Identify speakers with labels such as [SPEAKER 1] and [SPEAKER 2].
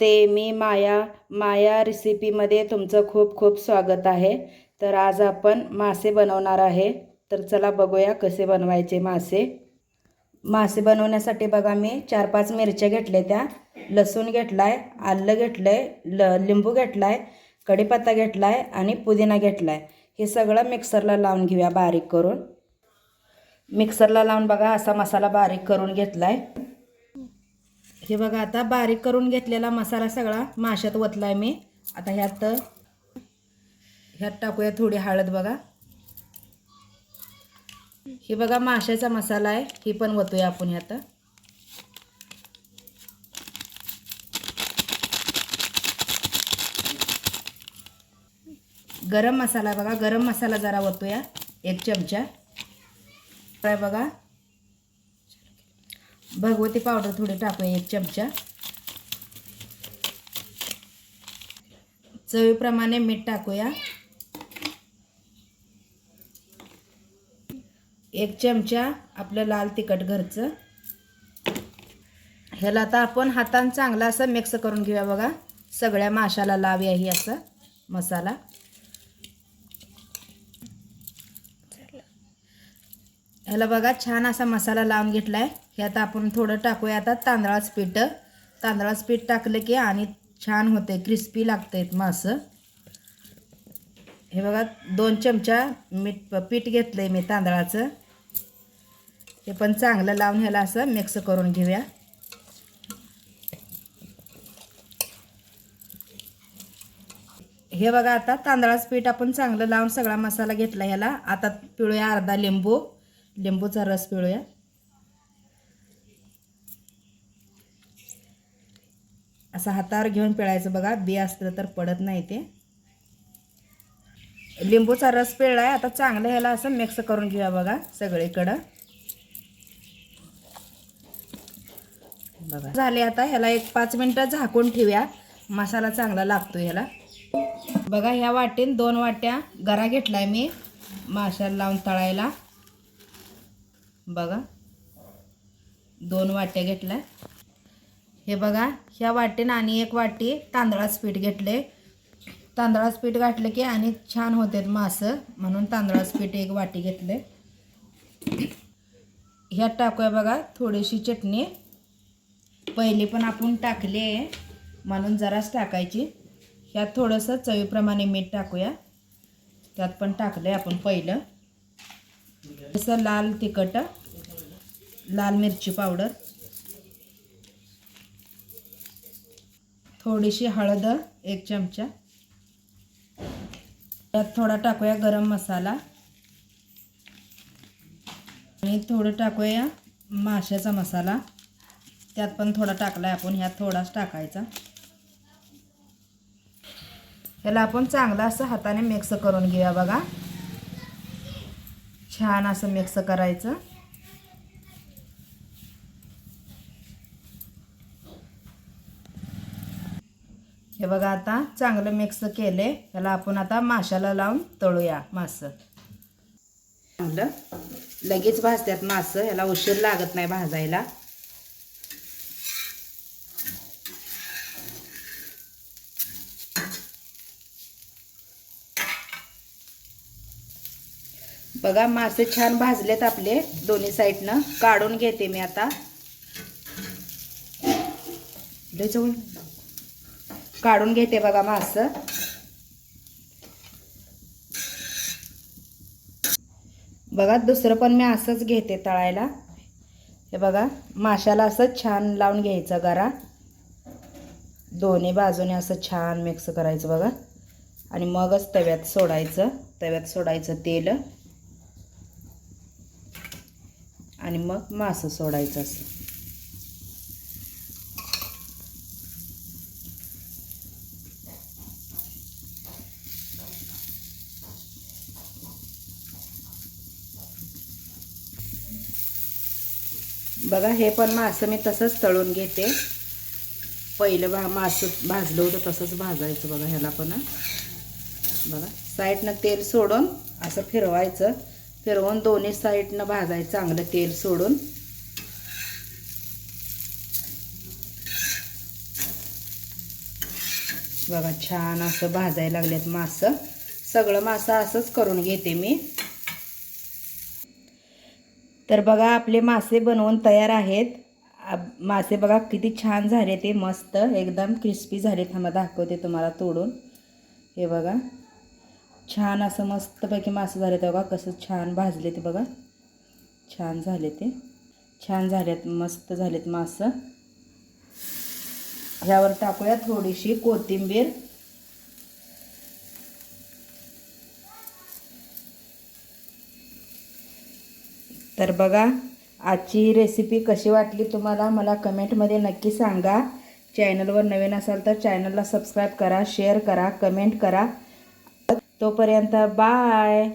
[SPEAKER 1] ते मी माया माया रेसिपीमध्ये तुमचं खूप खूप स्वागत आहे. तर आज आपण मासे बनवणार आहे. तर चला बघूया कसे बनवायचे मासे. मासे बनवण्यासाठी बघा मी चार पाच मिरच्या घेतल्या त्या. लसूण घेतला आहे आलं आहे ल लिंबू घेतला आहे कढीपत्ता घेतला आहे आणि पुदिना घेतला आहे हे सगळं मिक्सरला लावून घेऊया बारीक करून. मिक्सरला लावून बघा असा मसाला बारीक करून घेतला आहे हे बघा आता बारीक करून घेतलेला मसाला सगळा माशात ओतलाय मी. आता ह्यात ह्यात टाकूया थोडी हळद बघा. हे बघा माशाचा मसाला आहे ही पण ओतूया आपण ह्यात. गरम मसाला बघा गरम मसाला जरा ओतूया एक चमचा. काय बघा भगवती पावडर थोडी टाकूया एक चमचा. चवीप्रमाणे मीठ टाकूया. एक चमचा आपलं लाल तिखट घरचं. ह्याला आता आपण हातानं चांगला असं मिक्स करून घेऊया बघा. सगळ्या माशाला लावूया ही असं मसाला. ह्याला बघा छान असा मसाला लावून घेतला आहे ह्यात आपण थोडं टाकूया. आता तांदळाचं पीठ. तांदळाचं पीठ टाकलं की आणि छान होते क्रिस्पी लागते मासं. हे बघा दोन चमचा मीठ पीठ घेतलं आहे मी तांदळाचं. हे पण चांगलं लावून ह्याला असं मिक्स करून घेऊया. हे बघा आता तांदळाचं पीठ आपण चांगलं लावून सगळा मसाला घेतला ह्याला. आता पिळूया अर्धा लिंबू. लिंबूचा रस पिळूया. असं हातावर घेऊन पिळायचं बघा. बी असलं तर पडत नाही ते. लिंबूचा रस पिळलाय. आता चांगलं ह्याला असं मिक्स करून घेऊया बघा सगळीकडं. बघा. झाले आता ह्याला एक पाच मिनटं झाकून ठेवूया. मसाला चांगला लागतो ह्याला. बघा ह्या वाटेन दोन वाट्या गरा घेतलाय मी. माशाला लावून तळायला. बघा. दोन वाट्या घेतल्या. हे बघा ह्या वाटीनं आणि एक वाटी तांदळाचं पीठ घेतले तांदळाचं पीठ घातलं की आणि छान होते मासं म्हणून तांदळाचं पीठ एक वाटी घेतले ह्यात टाकूया बघा थोडीशी चटणी. पहिली पण आपण टाकली आहे म्हणून जराच टाकायची. ह्यात थोडंसं चवीप्रमाणे मीठ टाकूया. त्यात पण टाकलं आहे आपण पहिलं. जसं लाल तिखट लाल मिरची पावडर. थोडीशी हळद एक चमचा. त्यात थोडा टाकूया गरम मसाला. आणि थोडं टाकूया माशाचा मसाला. त्यात पण थोडा टाकला आहे आपण ह्यात थोडाच टाकायचा. ह्याला आपण चांगलं असं हाताने मिक्स करून घेऊया बघा. छान असं मिक्स करायचं. हे बघा आता चांगलं मिक्स केले. त्याला आपण आता माशाला लावून तळूया मास. चांगलं. लगेच भाजतात मास. ह्याला उशीर लागत नाही भाजायला. बघा मासे छान भाजलेत आपले दोन्ही साईडनं. काढून घेते मी आता. जवळ. काढून घेते बघा मास. बघा दुसरं पण मी असंच घेते तळायला. हे बघा माशाला असं छान लावून घ्यायचं गरा. दोन्ही बाजूने असं छान मिक्स करायचं बघा. आणि मगच तव्यात सोडायचं. तव्यात सोडायचं तेल. आणि मग मासं सोडायचं असं. बघा हे पण मासं मी तसंच तळून घेते. पहिलं भा मासं भाजलं होतं तसंच भाजायचं बघा ह्याला पण बघा साईडनं तेल सोडून असं फिरवायचं. फिरवून दोन्ही साईडनं भाजायचं चांगलं तेल सोडून. बघा छान असं भाजायला लागलेत मासं. सगळं मासं असंच करून घेते मी. तर बघा आपले मासे बनवून तयार आहेत. मासे बघा किती छान झाले ते मस्त एकदम क्रिस्पी झाले. थांबा दाखवते तुम्हाला तोडून. हे बघा छान असं मस्तपैकी मासे झाले ते बघा कसं छान भाजले ते बघा. छान झाले ते. छान झालेत मस्त झालेत मासं. ह्यावर टाकूया थोडीशी कोथिंबीर. बघा आजची रेसिपी कशी वाटली तुम्हाला? मला कमेंटमध्ये नक्की सांगा. चॅनलवर नवीन असाल तर चॅनलला सबस्क्राईब करा शेअर करा कमेंट करा. तोपर्यंत बाय